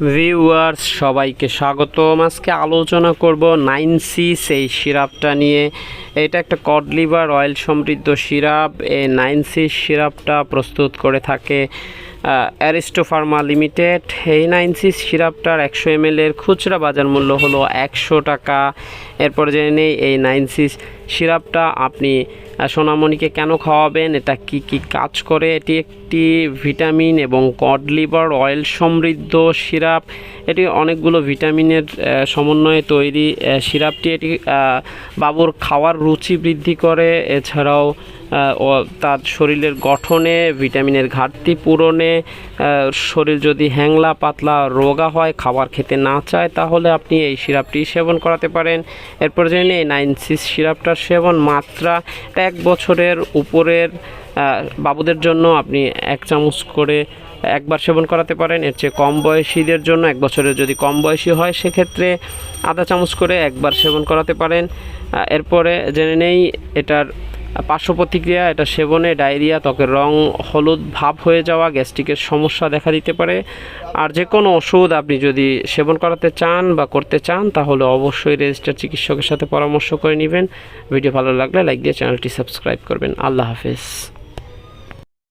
Viewers, সবাইকে স্বাগতম। আজকে আলোচনা করব নাইন সিস, এই সিরাপটা নিয়ে। এটা একটা কডলিভার অয়েল সমৃদ্ধ সিরাপ। এই নাইন সিস সিরাপটা প্রস্তুত করে থাকে অ্যারিস্টো ফার্মা লিমিটেড। এই নাইন সিস সিরাপটার একশো এম এর খুচরা বাজার মূল্য হলো একশো টাকা। এরপর জেনে নেই, এই নাইন সিস সিরাপটা আপনি সোনামণিকে কেন খাওয়াবেন? এটা কি কি কাজ করে? এটি একটি ভিটামিন এবং কড লিভার অয়েল সমৃদ্ধ সিরাপ। এটি অনেকগুলো ভিটামিনের সমন্বয়ে তৈরি সিরাপটি এটি বাবুর খাওয়ার রুচি বৃদ্ধি করে। এছাড়াও ও তার শরীরের গঠনে, ভিটামিনের ঘাটতি পূরণে শরীর যদি হ্যাংলা পাতলা রোগা হয়, খাবার খেতে না চায়, তাহলে আপনি এই সিরাপটি সেবন করাতে পারেন। এরপর জেনে নাইন সিস সিরাপটার সেবন মাত্রা এক বছরের উপরের বাবুদের জন্য আপনি এক চামচ করে একবার সেবন করাতে পারেন। এর চেয়ে কম বয়সীদের জন্য এক বছরের যদি কম বয়সী হয়, সেক্ষেত্রে আধা চামচ করে একবার সেবন করাতে পারেন। এরপরে জেনে নেই, এটার পার্শ্ব প্রতিক্রিয়া এটা সেবনে, ডায়রিয়া, ত্বকের রং হলুদ ভাব হয়ে যাওয়া, গ্যাস্ট্রিকের সমস্যা দেখা দিতে পারে। আর যে কোনো ওষুধ আপনি যদি সেবন করাতে চান বা করতে চান, তাহলে অবশ্যই রেজিস্টার চিকিৎসকের সাথে পরামর্শ করে নেবেন। ভিডিও ভালো লাগলে লাইক দিয়ে চ্যানেলটি সাবস্ক্রাইব করবেন। আল্লাহ হাফেজ।